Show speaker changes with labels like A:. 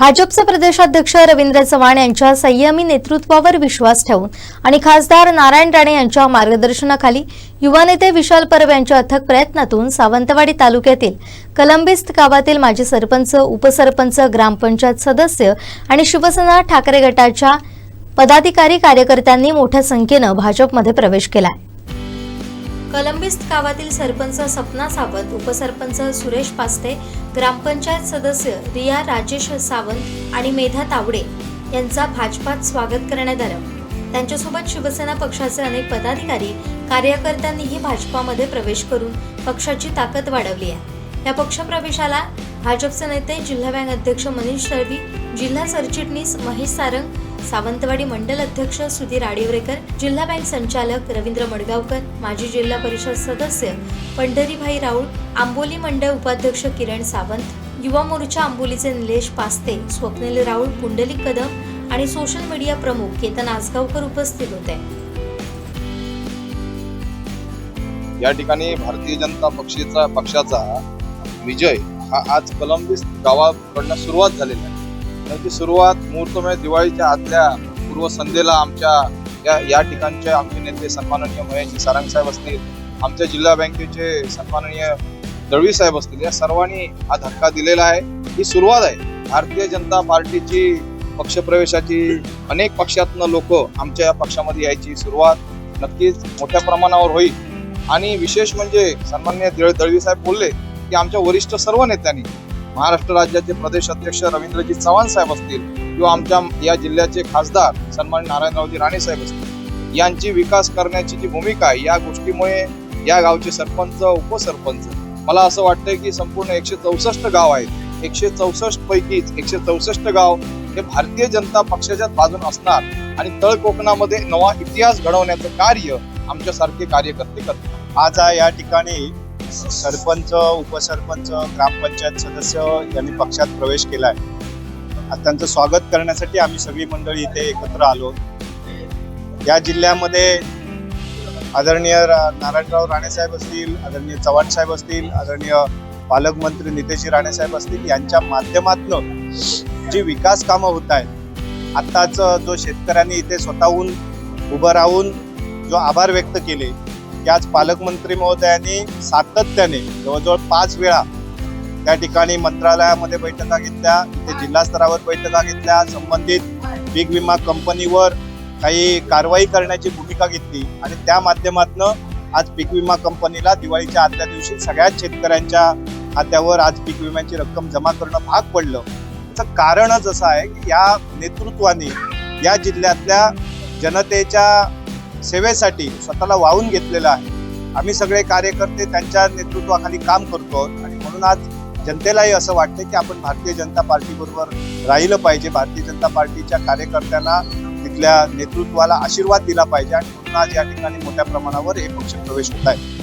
A: भाजपचे प्रदेशाध्यक्ष रवींद्र चव्हाण यांच्या संयमी नेतृत्वावर विश्वास ठेवून आणि खासदार नारायण राणे यांच्या मार्गदर्शनाखाली युवा नेते विशाल परब यांच्या अथक प्रयत्नातून सावंतवाडी तालुक्यातील कलंबिस्त गावातील माजी सरपंच उपसरपंच ग्रामपंचायत सदस्य आणि शिवसेना ठाकरे गटाच्या पदाधिकारी कार्यकर्त्यांनी मोठ्या संख्येनं भाजपमध्ये प्रवेश केला आहे कलंबिस्त गावातील सरपंच सपना सावंत उपसरपंच सुरेश पास्ते ग्रामपंचायत सदस्य रिया राजेश सावंत आणि मेधा तावडे यांचा भाजपात स्वागत करण्यात आलं. त्यांच्यासोबत शिवसेना पक्षाचे अनेक पदाधिकारी कार्यकर्त्यांनीही भाजपामध्ये प्रवेश करून पक्षाची ताकद वाढवली आहे. या पक्षप्रवेशाला भाजपचे नेते जिल्हा बँक अध्यक्ष मनीष दळवी जिल्हा सरचिटणीस महेश सारंग सावंतवाडी मंडल अध्यक्ष सुधीर आडिवरेकर जिल्हा बँक संचालक रवींद्र मडगावकर माजी जिल्हा परिषद सदस्य पंढरीभाई राऊळ आंबोली मंडळ उपाध्यक्ष किरण सावंत युवा मोर्चा आंबोलीचे निलेश पास्ते स्वप्नील राऊळ पुंडलिक कदम आणि सोशल मीडिया प्रमुख केतन आसगावकर उपस्थित होते.
B: या ठिकाणी भारतीय जनता पक्षाचा पक्षाचा विजय हा आज कलंबिस गावाकडनं सुरुवात झालेला आहे. त्याची सुरुवात मुहूर्तमय दिवाळीच्या आतल्या पूर्वसंध्येला आमच्या या या ठिकाणचे आमचे नेते सन्माननीय महेश सारंग साहेब असतील आमच्या जिल्हा बँकेचे सन्माननीय दळवी साहेब असतील या सर्वांनी हा धक्का दिलेला आहे. ही सुरुवात आहे. भारतीय जनता पार्टीची पक्षप्रवेशाची अनेक पक्षातनं लोक आमच्या या पक्षामध्ये यायची सुरुवात नक्कीच मोठ्या प्रमाणावर होईल. आणि विशेष म्हणजे सन्मान्य दळवी साहेब बोलले की आमच्या वरिष्ठ सर्व नेत्यांनी महाराष्ट्र राज्याचे प्रदेश अध्यक्ष रवींद्रजी चव्हाण साहेब असतील किंवा आमच्या या जिल्ह्याचे खासदार सन्मान नारायणरावजी राणे साहेब असतील यांची विकास करण्याची जी भूमिका आहे या गोष्टीमुळे या गावचे सरपंच उपसरपंच मला असं वाटतंय की संपूर्ण एकशे चौसष्ट गाव आहेत. एकशे चौसष्ट पैकीच एकशे चौसष्ट गाव हे भारतीय जनता पक्षाच्याच बाजून असणार आणि तळ कोकणामध्ये नवा इतिहास घडवण्याचं कार्य आमच्यासारखे कार्यकर्ते करतात.
C: आज या ठिकाणी सरपंच उपसरपंच ग्रामपंचायत सदस्य यांनी पक्षात प्रवेश केला आहे त्यांचं स्वागत करण्यासाठी आम्ही सगळी मंडळी इथे एकत्र आलो. या जिल्ह्यामध्ये आदरणीय रा- नारायणराव राणेसाहेब असतील आदरणीय चव्हाण साहेब असतील आदरणीय पालकमंत्री नितेशजी राणेसाहेब असतील यांच्या माध्यमातून जी विकास कामं होत आहेत आत्ताच जो शेतकऱ्यांनी इथे स्वतःहून उभं राहून जो आभार व्यक्त केले की आज पालकमंत्री महोदयांनी सातत्याने जवळजवळ पाच वेळा त्या ठिकाणी मंत्रालयामध्ये बैठका घेतल्या ते जिल्हा स्तरावर बैठका घेतल्या संबंधित पीक विमा कंपनीवर काही कारवाई करण्याची भूमिका घेतली आणि त्या माध्यमातून आज पीक विमा कंपनीला दिवाळीच्या आदल्या दिवशी सगळ्याच शेतकऱ्यांच्या खात्यावर आज पीक विम्याची रक्कम जमा करणं भाग पडलं. त्याचं कारणच असं आहे की या नेतृत्वाने या जिल्ह्यातल्या जनतेच्या सेवेसाठी स्वतःला वाहून घेतलेलं आहे. आम्ही सगळे कार्यकर्ते त्यांच्या नेतृत्वाखाली काम करतो आणि म्हणून आज जनतेलाही असं वाटतं की आपण भारतीय जनता पार्टीबरोबर राहिलं पाहिजे. भारतीय जनता पार्टीच्या कार्यकर्त्यांना तिथल्या नेतृत्वाला आशीर्वाद दिला पाहिजे आणि म्हणून आज या ठिकाणी मोठ्या प्रमाणावर हे पक्ष प्रवेश होत आहे.